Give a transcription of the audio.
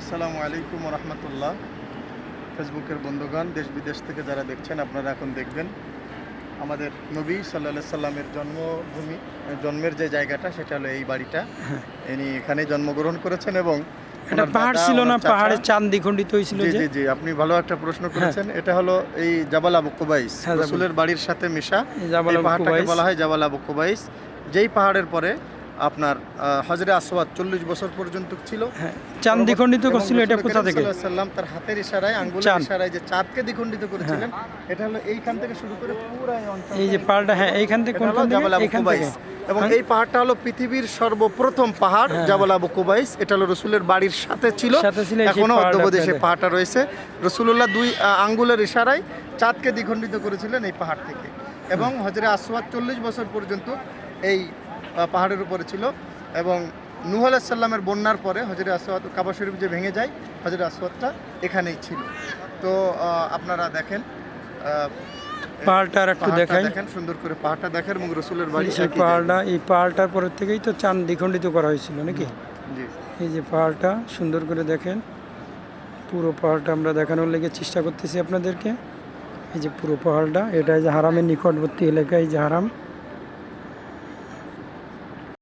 আসসালামু আলাইকুম রহমতুল্লাহ ফেসবুকের বন্ধুগণ দেশ বিদেশ থেকে যারা দেখছেন আপনারা এখন দেখবেন আমাদের নবী সাল্লা সাল্লামের জন্মভূমি জন্মের যে জায়গাটা সেটা হলো এই বাড়িটা। ইনি এখানে জন্মগ্রহণ করেছেন এবং এটা পাহাড় ছিল না? পাহাড়ে চাঁদ দ্বিখণ্ডিত হয়েছিল জি জি আপনি ভালো একটা প্রশ্ন করেছেন। এটা হলো এই জাবাল আবু কুবাইস। হ্যাঁ, বাড়ির সাথে মিশা। এই জাবাল পাহাড়টাকে বলা হয় জাবাল আবু কুবাইস। যেই পাহাড়ের পরে আপনার হজরে আসওয়াদ চল্লিশ বছর পর্যন্ত ছিল। হ্যাঁ চাঁদ দ্বিখণ্ডিত করছিল এটা কোথা থেকে? সাল্লাম তার হাতের ইশারায় আঙ্গুলের। ইশারায় যে চাঁদকে দ্বিখণ্ডিত করেছিলেন এটা হলো এইখান থেকে শুরু করে পুরো এই অঞ্চল। এই যে পাহাড়টা হ্যাঁ এইখান থেকে হলো কোনখান জাবাল থেকে। এবং হ্যাঁ? এই পাহাড়টা হলো পৃথিবীর সর্বপ্রথম পাহাড় হ্যাঁ। জাবাল আবু কুবাইস এটা হলো রসুলের বাড়ির সাথে ছিল এখনও অদ্যবধি সেই পাহাড়টা রয়েছে। রসুল্লাহ দুই আঙ্গুলের ইশারায় চাঁদকে দ্বিখণ্ডিত করেছিলেন এই পাহাড় থেকে। এবং হজরে আসওয়াদ চল্লিশ বছর পর্যন্ত এই পাহাড়ের উপরে ছিল এবং নুহ আলাইসাল্লামের বন্যার পরে হজরে আসওয়াদ কাবা শরীফ যে ভেঙে যায় হজরে আসওয়াদটা এখানেই ছিল। তো আপনারা দেখেন পাহাড়টা আর একটু দেখাই। দেখেন সুন্দর করে পাহাড়টা দেখেন এবং রসুলের বাড়ি সেই পাহাড়টা এই পাহাড়টার পরের থেকেই তো চাঁদ দ্বিখণ্ডিত করা হয়েছিল নাকি? জি। এই যে পাহাড়টা সুন্দর করে দেখেন। পুরো পাহাড়টা আমরা দেখানোর লেগে চেষ্টা করতেছি আপনাদেরকে। এই যে পুরো পাহাড়টা এটা যে হারামের নিকটবর্তী এলাকা এই যে হারাম।